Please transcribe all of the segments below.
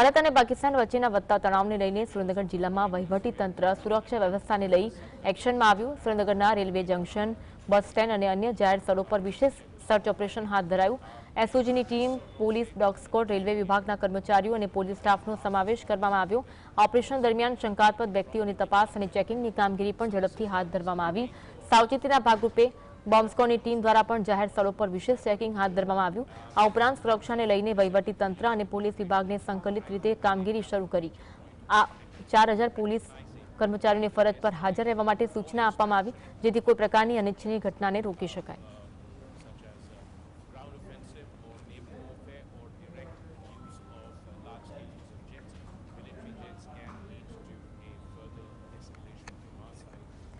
ભારત અને પાકિસ્તાન વચ્ચેના વધતા તણાવને લઈને સુરેન્દ્રનગર જિલ્લામાં વહીવટી તંત્ર સુરક્ષા વ્યવસ્થાને લઈ એક્શનમાં આવ્યું. સુરેન્દ્રનગરના રેલવે જંકશન, બસ સ્ટેન્ડ અને અન્ય જાહેર સ્થળો પર વિશેષ સર્ચ ઓપરેશન હાથ ધરાયું. એસઓજીની team, police, dog squad, railway વિભાગના કર્મચારીઓ અને પોલીસ સ્ટાફનો સમાવેશ કરવામાં આવ્યો. ઓપરેશન દરમિયાન શંકાસ્પદ વ્યક્તિઓની તપાસ અને ચેકિંગની કામગીરી પણ ઝડપથી હાથ ધરવામાં આવી. સાવચેતીના ભાગરૂપે બોમ્બસ્કોની ટીમ દ્વારા પણ જાહેર સ્થળો પર વિશેષ ચેકિંગ હાથ ધરવામાં આવ્યું. આ ઉપરાંત સુરક્ષાને લઈને વહીવટી તંત્ર અને પોલીસ વિભાગને સંકલિત રીતે કામગીરી શરૂ કરી. આ ચાર પોલીસ કર્મચારીઓને ફરજ પર હાજર રહેવા માટે સૂચના આપવામાં આવી, જેથી કોઈ પ્રકારની અનિચ્છનીય ઘટનાને રોકી શકાય.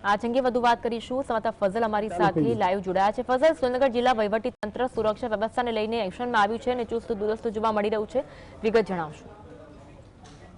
આ અંગે વધુ વાત કરીશું. સમાતા ફઝલ અમારી સાથે લાઈવ જોડાયા છે. ફઝલ સુરેન્દ્રનગર જિલ્લા વહીવટી તંત્ર સુરક્ષા વ્યવસ્થાને લઈને એક્શનમાં આવ્યું છે અને ચુસ્ત દુરસ્ત જોવા મળી રહ્યું છે. વિગત જણાવશો.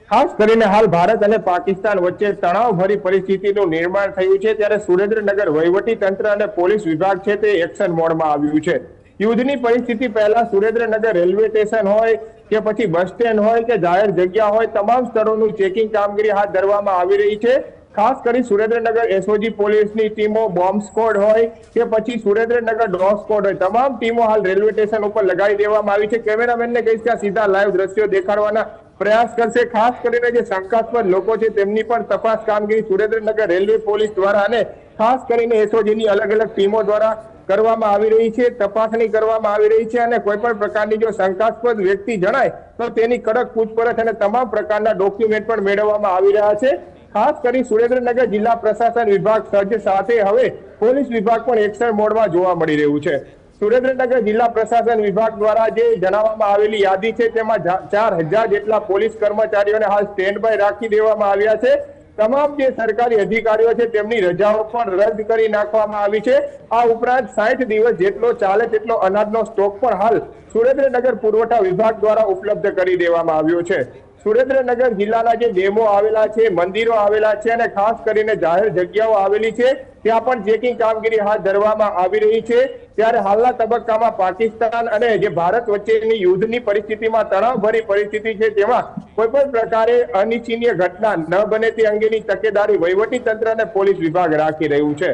ખાસ કરીને હાલ ભારત અને પાકિસ્તાન વચ્ચે તણાવભરી પરિસ્થિતિનું નિર્માણ થયું છે ત્યારે સુરેન્દ્રનગર વહીવટી તંત્ર અને પોલીસ વિભાગ છે તે એક્શન મોડમાં આવ્યું છે. યુદ્ધની પરિસ્થિતિ પહેલા સુરેન્દ્રનગર રેલવે સ્ટેશન હોય કે પછી બસ સ્ટેન્ડ હોય કે જાહેર જગ્યા હોય તમામ સ્થળોનું ચેકિંગ કામગીરી હાથ ધરવામાં આવી રહી છે. ખાસ કરી સુરેન્દ્રનગર એસઓજી પોલીસની ટીમો બોમ્બ સ્કોડ હોય કે પછી સુરેન્દ્રનગર ડોગ સ્કોડ હોય, તમામ ટીમો હાલ રેલવે સ્ટેશન ઉપર લગાવી દેવામાં આવી છે. કેમેરામેનને કહીશ કે સીધા લાઈવ દ્રશ્યો દેખાડવાના પ્રયાસ કરશે. ખાસ કરીને જે શંકાસ્પદ લોકો છે તેમની પણ તપાસ કામગીરી સુરેન્દ્રનગર રેલવે પોલીસ દ્વારા અને ખાસ કરીને એસઓજીની અલગ અલગ ટીમો દ્વારા કરવામાં આવી રહી છે. તપાસણી કરવામાં આવી રહી છે અને કોઈ પણ પ્રકારની જો શંકાસ્પદ વ્યક્તિ જણાય તો તેની કડક પૂછપરછ અને તમામ પ્રકારના ડોક્યુમેન્ટ પણ મેળવવામાં આવી રહ્યા છે. ખાસ કરી સુરેન્દ્રનગર જિલ્લા પ્રશાસન વિભાગ સજ્જ સાથે હવે પોલીસ વિભાગ પણ એક્શન મોડમાં જોવા મળી રહ્યું છે. સુરેન્દ્રનગર જિલ્લા પ્રશાસન વિભાગ દ્વારા જે જણાવવામાં આવેલી યાદી છે, તેમાં ચાર હજાર જેટલા પોલીસ કર્મચારીઓને હાલ સ્ટેન્ડ બાય રાખી દેવામાં આવ્યા છે. તમામ જે સરકારી અધિકારીઓ છે, તેમની રજાઓ પણ રદ કરી નાખવામાં આવી છે. આ ઉપરાંત સાઠ દિવસ જેટલો ચાલે તેટલો અનાજનો સ્ટોક પણ હાલ સુરેન્દ્રનગર પુરવઠા વિભાગ દ્વારા ઉપલબ્ધ કરી દેવામાં આવ્યો છે. સુરેન્દ્રનગર જિલ્લાના જે ડેમો આવેલા છે, મંદિરો આવેલા છે અને ખાસ કરીને જાહેર જગ્યાઓ આવેલી છે, ત્યાં પણ ચેકિંગ કામગીરી હાથ ધરવામાં આવી રહી છે. ત્યારે હાલના તબક્કામાં પાકિસ્તાન અને જે ભારત વચ્ચેની યુદ્ધની પરિસ્થિતિમાં તણાવભરી પરિસ્થિતિ છે, તેમાં કોઈ પણ પ્રકારે અનિચ્છનીય ઘટના ન બને તે અંગેની તકેદારી વહીવટી તંત્ર અને પોલીસ વિભાગ રાખી રહ્યું છે.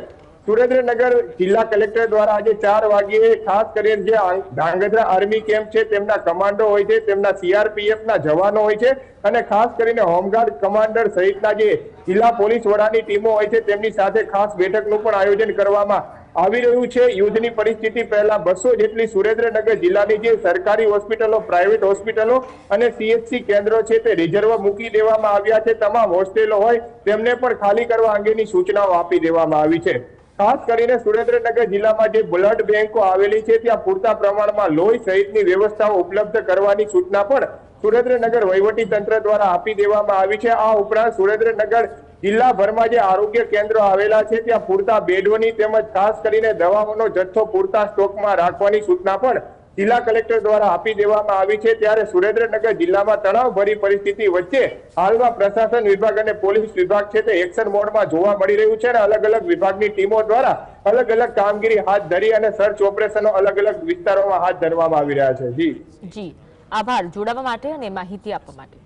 સુરેન્દ્રનગર જિલ્લા કલેક્ટર દ્વારા આજે ચાર વાગ્યે ખાસ કરીને જે ધાંગધ્રા આર્મી કેમ્પ છે, તેમના કમાન્ડો હોય છે, તેમના સીઆરપીએફ ના જવાનો હોય છે અને ખાસ કરીને હોમગાર્ડ કમાન્ડર સહિતના જે જિલ્લા પોલીસ વડાની ટીમો હોય છે, તેમની સાથે ખાસ બેઠકનું પણ આયોજન કરવામાં આવી રહ્યું છે. યુદ્ધની પરિસ્થિતિ પહેલા બસો જેટલી સુરેન્દ્રનગર જિલ્લાની જે સરકારી હોસ્પિટલો, પ્રાઇવેટ હોસ્પિટલો અને સીએચસી કેન્દ્રો છે, તે રિઝર્વ મૂકી દેવામાં આવ્યા છે. તમામ હોસ્ટેલો હોય, તેમને પણ ખાલી કરવા અંગેની સૂચનાઓ આપી દેવામાં આવી છે. ખાસ કરીને સુરેન્દ્રનગર જિલ્લામાં જે બ્લડ બેંકો આવેલી છે, ત્યાં પૂરતા પ્રમાણમાં લોહી સહિતની વ્યવસ્થાઓ ઉપલબ્ધ કરવાની સૂચના પણ સુરેન્દ્રનગર વહીવટી તંત્ર દ્વારા આપી દેવામાં આવી છે. આ ઉપરાંત સુરેન્દ્રનગર જિલ્લાભરમાં જે આરોગ્ય કેન્દ્રો આવેલા છે, ત્યાં પૂરતા બેડોની તેમજ ખાસ કરીને દવાઓનો જથ્થો પૂરતા સ્ટોકમાં રાખવાની સૂચના પણ જિલ્લા કલેક્ટર દ્વારા આપી દેવામાં આવી છે. ત્યારે સુરેન્દ્રનગર જિલ્લામાં તણાવભરી પરિસ્થિતિ વચ્ચે હાલમાં પ્રશાસન વિભાગ અને પોલીસ વિભાગ છે તે એક્શન મોડમાં જોવા મળી રહ્યું છે અને અલગ અલગ વિભાગની ટીમો દ્વારા અલગ અલગ કામગીરી હાથ ધરી અને સર્ચ ઓપરેશનો અલગ અલગ વિસ્તારોમાં હાથ ધરવામાં આવી રહ્યા છે. જી. જી. આભાર. જોડાવા માટે અને માહિતી આપવા માટે.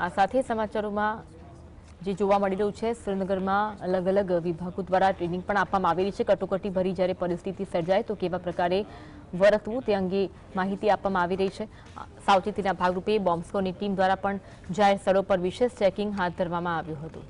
આ સાથે સમાચારોમાં જે જોવા મળી રહ્યું છે સુરેન્દ્રનગરમાં અલગ અલગ વિભાગો દ્વારા ટ્રેનિંગ પણ આપવામાં આવેલી છે. કટોકટી ભરી જ્યારે પરિસ્થિતિ સર્જાય તો કેવા પ્રકારે વર્તવું તે અંગે માહિતી આપવામાં આવી રહી છે. સાવચેતીના ભાગરૂપે બોમ્બસ્કોની ટીમ દ્વારા પણ જાહેર સ્થળો પર વિશેષ ચેકિંગ હાથ ધરવામાં આવ્યું હતું.